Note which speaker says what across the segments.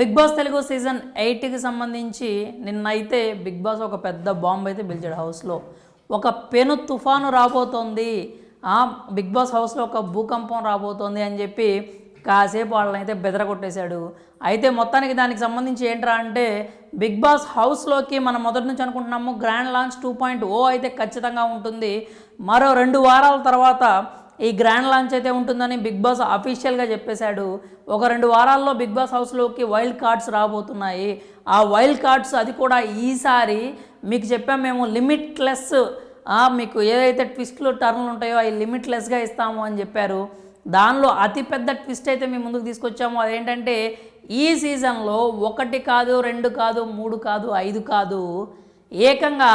Speaker 1: Big boss Telugu season ఎయిట్కి సంబంధించి నిన్నైతే బిగ్ బాస్ ఒక పెద్ద బాంబు అయితే పిలిచాడు హౌస్లో. ఒక పెను తుఫాను రాబోతోంది. బిగ్ బాస్ హౌస్లో ఒక భూకంపం రాబోతోంది అని చెప్పి కాసేపు వాళ్ళని అయితే బెదరగొట్టేశాడు అయితే మొత్తానికి దానికి సంబంధించి ఏంట్రా అంటే బిగ్ బాస్ హౌస్లోకి మనం మొదటి నుంచి అనుకుంటున్నాము grand launch two point O అయితే ఖచ్చితంగా ఉంటుంది. మరో రెండు వారాల తర్వాత ఈ గ్రాండ్ లాంచ్ అయితే ఉంటుందని బిగ్ బాస్ అఫీషియల్గా చెప్పేశాడు. ఒక రెండు వారాల్లో బిగ్ బాస్ హౌస్లోకి వైల్డ్ కార్డ్స్ రాబోతున్నాయి. ఆ వైల్డ్ కార్డ్స్ అది కూడా ఈసారి మీకు చెప్పాం మేము లిమిట్లెస్ మీకు ఏదైతే ట్విస్ట్లు టర్న్లు ఉంటాయో అవి లిమిట్లెస్గా ఇస్తాము అని చెప్పారు. దానిలో అతిపెద్ద ట్విస్ట్ అయితే మేము ముందుకు తీసుకొచ్చాము. అదేంటంటే ఈ సీజన్లో ఒకటి కాదు రెండు కాదు మూడు కాదు ఐదు కాదు. ఏకంగా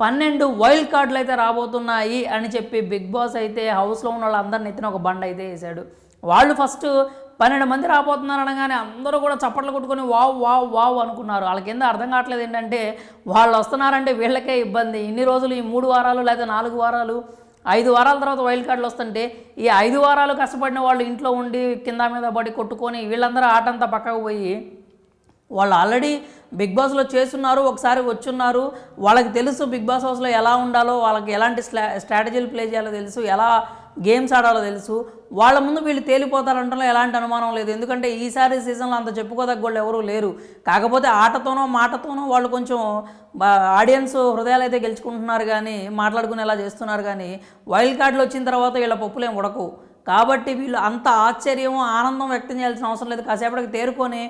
Speaker 1: పన్నెండు వైల్డ్ కార్డులు అయితే రాబోతున్నాయి అని చెప్పి బిగ్ బాస్ అయితే హౌస్లో ఉన్న వాళ్ళందరిని ఎత్తిన ఒక బండ అయితే వేశాడు. వాళ్ళు ఫస్ట్ పన్నెండు మంది రాబోతున్నారు అనగానే అందరూ కూడా చప్పట్లు కొట్టుకొని వావ్ వావ్ వావ్ అనుకున్నారు. వాళ్ళకి కింద అర్థం కావట్లేదు ఏంటంటే వాళ్ళు వస్తున్నారంటే వీళ్ళకే ఇబ్బంది. ఇన్ని రోజులు ఈ మూడు వారాలు లేదా నాలుగు వారాలు ఐదు వారాల తర్వాత వైల్డ్ కార్డులు వస్తుంటే ఈ ఐదు వారాలు కష్టపడిన వాళ్ళు ఇంట్లో ఉండి కింద మీద పడి కొట్టుకొని వీళ్ళందరూ ఆటంతా పక్కకు పోయి వాళ్ళు ఆల్రెడీ బిగ్ బాస్లో చేస్తున్నారు ఒకసారి వచ్చున్నారు. వాళ్ళకి తెలుసు బిగ్ బాస్ హౌస్లో ఎలా ఉండాలో వాళ్ళకి ఎలాంటి స్లా స్ట్రాటజీలు ప్లే చేయాలో తెలుసు ఎలా గేమ్స్ ఆడాలో తెలుసు. వాళ్ళ ముందు వీళ్ళు తేలిపోతారంటలో ఎలాంటి అనుమానం లేదు. ఎందుకంటే ఈసారి సీజన్లో అంత చెప్పుకోదగ్గ వాళ్ళు ఎవరూ లేరు. కాకపోతే ఆటతోనో మాటతోనో వాళ్ళు కొంచెం ఆడియన్స్ హృదయాలు అయితే గెలుచుకుంటున్నారు కానీ మాట్లాడుకునేలా చేస్తున్నారు కానీ వైల్డ్ కార్డులు వచ్చిన తర్వాత వీళ్ళ పప్పులేం ఉడకు కాబట్టి వీళ్ళు అంత ఆశ్చర్యం ఆనందం వ్యక్తం చేయాల్సిన అవసరం లేదు. కాసేపటికి తేరుకొని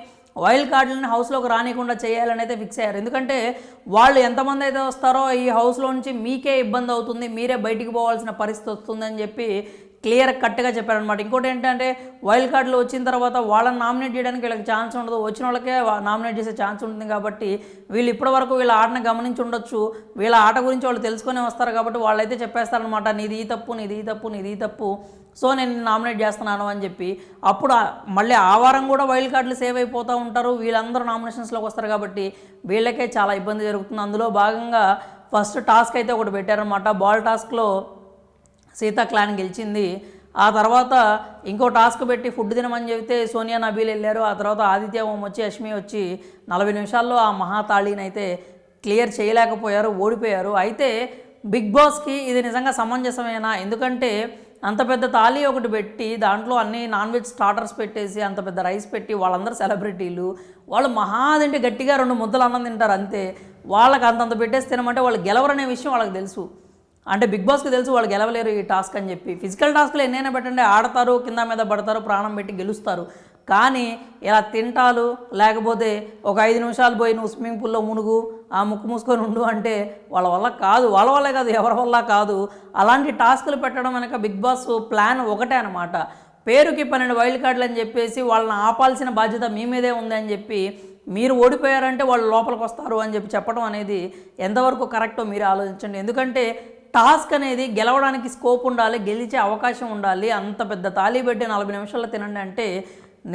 Speaker 1: వైల్డ్ కార్డులను హౌస్లోకి రానికుండా చేయాలని అయితే ఫిక్స్ అయ్యారు. ఎందుకంటే వాళ్ళు ఎంతమంది అయితే వస్తారో ఈ హౌస్లో నుంచి మీకే ఇబ్బంది అవుతుంది మీరే బయటికి పోవాల్సిన పరిస్థితి వస్తుందని చెప్పి క్లియర్ కట్గా చెప్పారనమాట ఇంకోటి ఏంటంటే వైల్డ్ కార్డులు వచ్చిన తర్వాత వాళ్ళని నామినేట్ చేయడానికి వీళ్ళకి ఛాన్స్ ఉండదు. వచ్చిన వాళ్ళకే నామినేట్ చేసే ఛాన్స్ ఉంటుంది కాబట్టి వీళ్ళు ఇప్పటి వరకు వీళ్ళ ఆటను గమనించి ఉండొచ్చు. వీళ్ళ ఆట గురించి వాళ్ళు తెలుసుకొని వస్తారు కాబట్టి వాళ్ళైతే చెప్పేస్తారనమాట నీది ఈ తప్పు నీది ఈ తప్పు నీది ఈ తప్పు సో నేను నామినేట్ చేస్తున్నాను అని చెప్పి. అప్పుడు మళ్ళీ ఆ వారం కూడా వైల్డ్ కార్డులు సేవ్ అయిపోతూ ఉంటారు వీళ్ళందరూ నామినేషన్స్లోకి వస్తారు కాబట్టి వీళ్ళకే చాలా ఇబ్బంది జరుగుతుంది. అందులో భాగంగా ఫస్ట్ టాస్క్ అయితే ఒకటి పెట్టారనమాట బాల్ టాస్క్లో సీతా క్లాన్ గెలిచింది. ఆ తర్వాత ఇంకో టాస్క్ పెట్టి ఫుడ్ తినమని చెబితే సోనియా నబీల్ వెళ్ళారు. ఆ తర్వాత ఆదిత్య ఓం వచ్చి అశ్మి వచ్చి నలభై నిమిషాల్లో ఆ మహాతాళీని అయితే క్లియర్ చేయలేకపోయారు ఓడిపోయారు. అయితే బిగ్ బాస్కి ఇది నిజంగా సమంజసమేనా? ఎందుకంటే అంత పెద్ద తాళి ఒకటి పెట్టి దాంట్లో అన్ని నాన్ వెజ్ స్టార్టర్స్ పెట్టేసి అంత పెద్ద రైస్ పెట్టి వాళ్ళందరూ సెలబ్రిటీలు. వాళ్ళు మహా తింటే గట్టిగా రెండు ముద్దలు అన్నం తింటారు అంతే. వాళ్ళకి అంతంత పెట్టేసి తినమంటే వాళ్ళు గెలవరనే విషయం వాళ్ళకి తెలుసు. అంటే బిగ్ బాస్కి తెలుసు వాళ్ళు గెలవలేరు ఈ టాస్క్ అని చెప్పి. ఫిజికల్ టాస్క్లు ఎన్నైనా పెట్టండి ఆడతారు కింద మీద పడతారు ప్రాణం పెట్టి గెలుస్తారు. కానీ ఇలా తింటాలు? లేకపోతే ఒక ఐదు నిమిషాలు పోయి నువ్వు స్విమ్మింగ్ పూల్లో మునుగు ఆ ముక్కు మూసుకొని ఉండు అంటే వాళ్ళ వల్ల కాదు. వాళ్ళ వల్లే కాదు ఎవరి వల్ల కాదు. అలాంటి టాస్కులు పెట్టడం వెనక బిగ్ బాస్ ప్లాన్ ఒకటే అనమాట పేరుకి పన్నెండు వైల్డ్ కార్డులు అని చెప్పేసి వాళ్ళని ఆపాల్సిన బాధ్యత మీ మీదే ఉంది అని చెప్పి మీరు ఓడిపోయారంటే వాళ్ళు లోపలికి వస్తారు అని చెప్పి చెప్పడం అనేది ఎంతవరకు కరెక్టో మీరు ఆలోచించండి. ఎందుకంటే టాస్క్ అనేది గెలవడానికి స్కోప్ ఉండాలి గెలిచే అవకాశం ఉండాలి. అంత పెద్ద తాళీ పెట్టి నలభై నిమిషాల్లో తినండి అంటే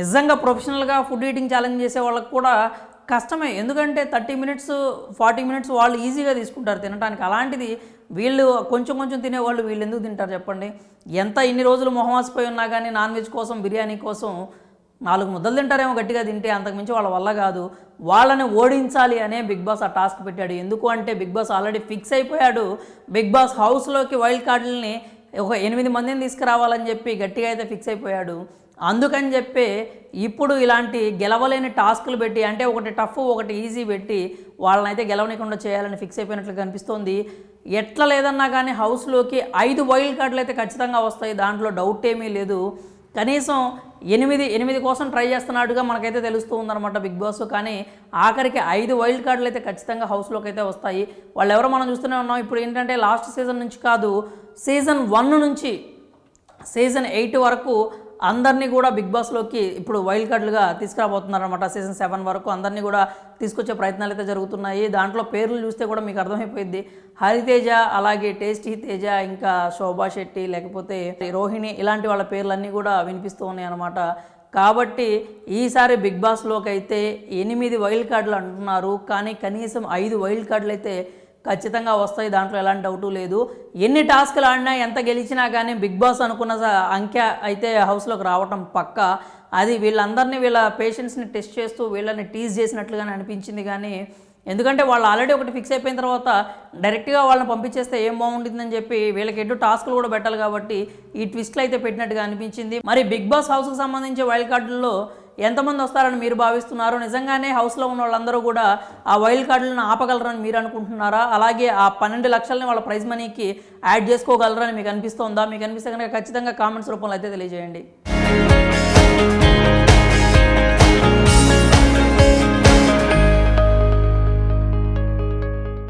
Speaker 1: నిజంగా ప్రొఫెషనల్గా ఫుడ్ ఈటింగ్ ఛాలెంజ్ చేసే వాళ్ళకి కూడా కష్టమే. ఎందుకంటే థర్టీ మినిట్స్ ఫార్టీ మినిట్స్ వాళ్ళు ఈజీగా తీసుకుంటారు తినడానికి అలాంటిది వీళ్ళు కొంచెం కొంచెం తినేవాళ్ళు వీళ్ళు ఎందుకు తింటారు చెప్పండి? ఎంత ఇన్ని రోజులు మొహమాసిపోయి ఉన్నా కానీ నాన్ వెజ్ కోసం బిర్యానీ కోసం నాలుగు ముద్దలు తింటారేమో గట్టిగా తింటే అంతకుమించి వాళ్ళ వల్ల కాదు. వాళ్ళని ఓడించాలి అనే బిగ్ బాస్ ఆ టాస్క్ పెట్టాడు. ఎందుకు అంటే బిగ్ బాస్ ఆల్రెడీ ఫిక్స్ అయిపోయాడు. బిగ్ బాస్ హౌస్లోకి వైల్డ్ కార్డుల్ని ఒక ఎనిమిది మందిని తీసుకురావాలని చెప్పి గట్టిగా అయితే ఫిక్స్ అయిపోయాడు. అందుకని చెప్పి ఇప్పుడు ఇలాంటి గెలవలేని టాస్కులు పెట్టి అంటే ఒకటి టఫ్ ఒకటి ఈజీ పెట్టి వాళ్ళనైతే గెలవనికుండా గెలవనీయకుండా చేయాలని ఫిక్స్ అయిపోయినట్లు కనిపిస్తోంది. ఎట్లా లేదన్నా కానీ హౌస్లోకి ఐదు వైల్డ్ కార్డులు అయితే ఖచ్చితంగా వస్తాయి. దాంట్లో డౌట్ ఏమీ లేదు. కనీసం ఎనిమిది ఎనిమిది కోసం ట్రై చేస్తున్నట్టుగా మనకైతే తెలుస్తూ ఉందన్నమాట బిగ్ బాస్. కానీ ఆఖరికి ఐదు వైల్డ్ కార్డులు అయితే ఖచ్చితంగా హౌస్లోకి అయితే వస్తాయి. వాళ్ళు ఎవరో మనం చూస్తూనే ఉన్నాం. ఇప్పుడు ఏంటంటే లాస్ట్ సీజన్ నుంచి కాదు సీజన్ వన్ నుంచి సీజన్ ఎయిట్ వరకు అందరినీ కూడా బిగ్ బాస్లోకి ఇప్పుడు వైల్డ్ కార్డులుగా తీసుకురాబోతున్నారనమాట సీజన్ సెవెన్ వరకు అందరినీ కూడా తీసుకొచ్చే ప్రయత్నాలు అయితే జరుగుతున్నాయి. దాంట్లో పేర్లు చూస్తే కూడా మీకు అర్థమైపోయింది హరితేజ అలాగే టేస్టీ తేజ ఇంకా శోభా శెట్టి లేకపోతే రోహిణి ఇలాంటి వాళ్ళ పేర్లన్నీ కూడా వినిపిస్తూ ఉన్నాయి అనమాట కాబట్టి ఈసారి బిగ్ బాస్లోకి అయితే ఎనిమిది వైల్డ్ కార్డులు అంటున్నారు. కానీ కనీసం ఐదు వైల్డ్ కార్డులు అయితే ఖచ్చితంగా వస్తాయి దాంట్లో ఎలాంటి డౌటు లేదు. ఎన్ని టాస్క్లు ఆడినా ఎంత గెలిచినా కానీ బిగ్ బాస్ అనుకున్న అంకె అయితే హౌస్లోకి రావటం పక్క. అది వీళ్ళందరినీ వీళ్ళ పేషెంట్స్ని టెస్ట్ చేస్తూ వీళ్ళని టీజ్ చేసినట్లుగానే అనిపించింది కానీ ఎందుకంటే వాళ్ళు ఆల్రెడీ ఒకటి ఫిక్స్ అయిపోయిన తర్వాత డైరెక్ట్గా వాళ్ళని పంపించేస్తే ఏం బాగుంటుందని చెప్పి వీళ్ళకి ఎటు టాస్క్లు కూడా పెట్టాలి కాబట్టి ఈ ట్విస్ట్లు అయితే పెట్టినట్టుగా అనిపించింది. మరి బిగ్ బాస్ హౌస్కి సంబంధించి వైల్డ్ కార్డుల్లో ఎంతమంది వస్తారని మీరు భావిస్తున్నారు? నిజంగానే హౌస్లో ఉన్న వాళ్ళందరూ కూడా ఆ వైల్డ్ కార్డులను ఆపగలరని మీరు అనుకుంటున్నారా? అలాగే ఆ పన్నెండు లక్షలని వాళ్ళ ప్రైజ్ మనీకి యాడ్ చేసుకోగలరని మీకు అనిపిస్తోందా? మీకు అనిపిస్తే కనుక ఖచ్చితంగా కామెంట్స్ రూపంలో అయితే తెలియజేయండి.